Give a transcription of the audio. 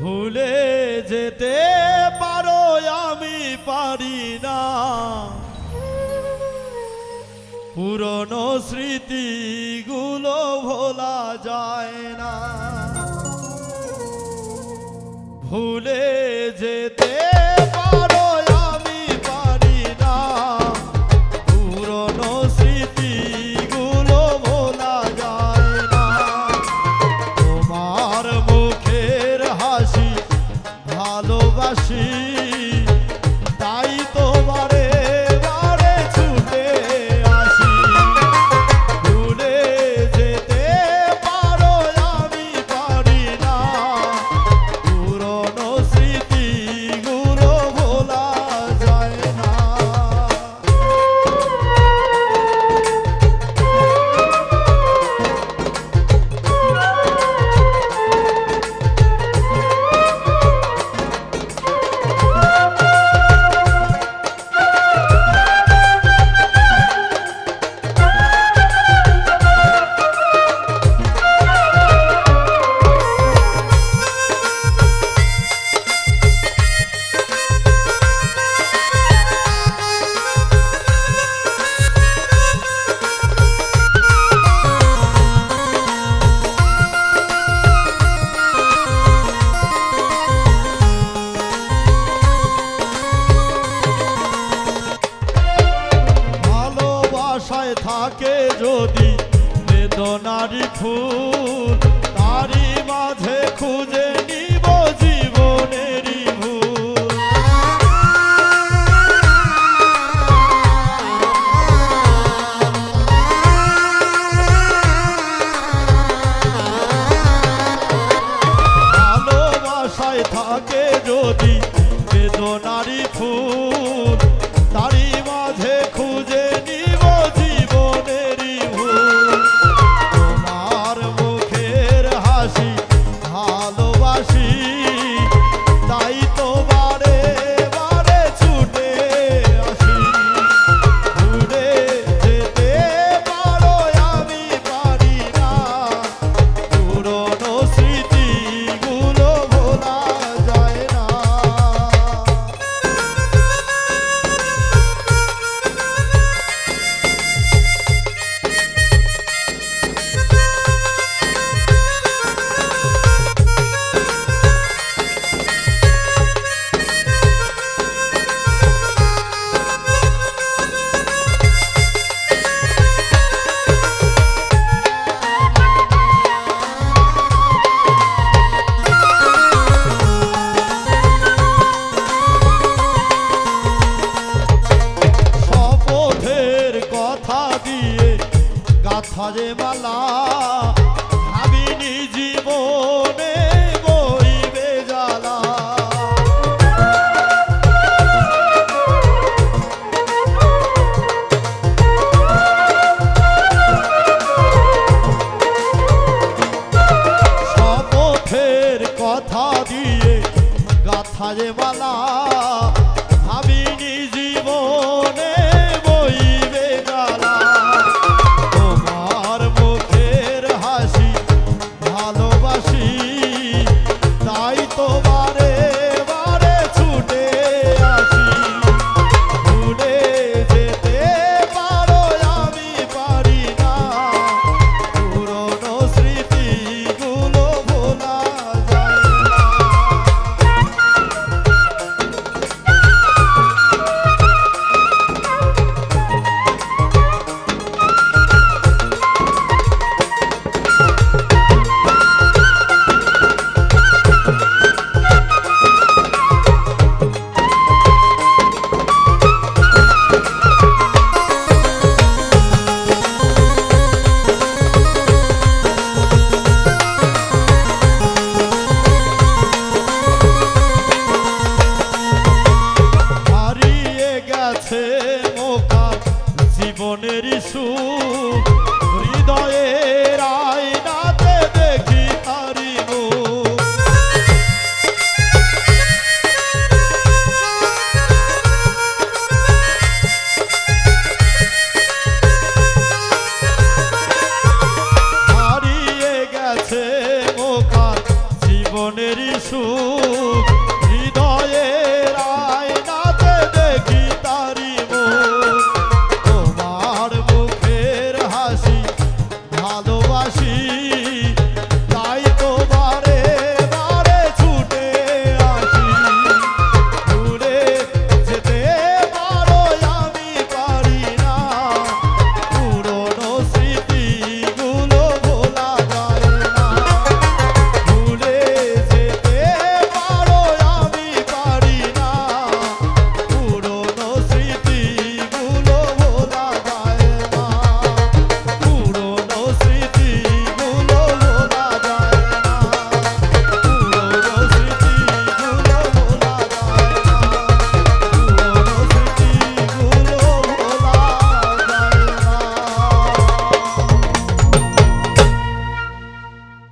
ভুলে যেতে পারো আমি পারি না। পুরনো স্মৃতিগুলো ভোলা যায় না। ভুলে যেতে ভালোবাসি। যদি বেদনারি ফুল তারই মাঝে খুঁজে নিব জীবনেরই ভুল। ভালোবাসায় থাকে যদি বেদনারি ফুল তারই যে মালা ভাবিনি জীবনে বইবে জ্বালা। কথা দিয়ে গাথা যে মালা ভাবিনি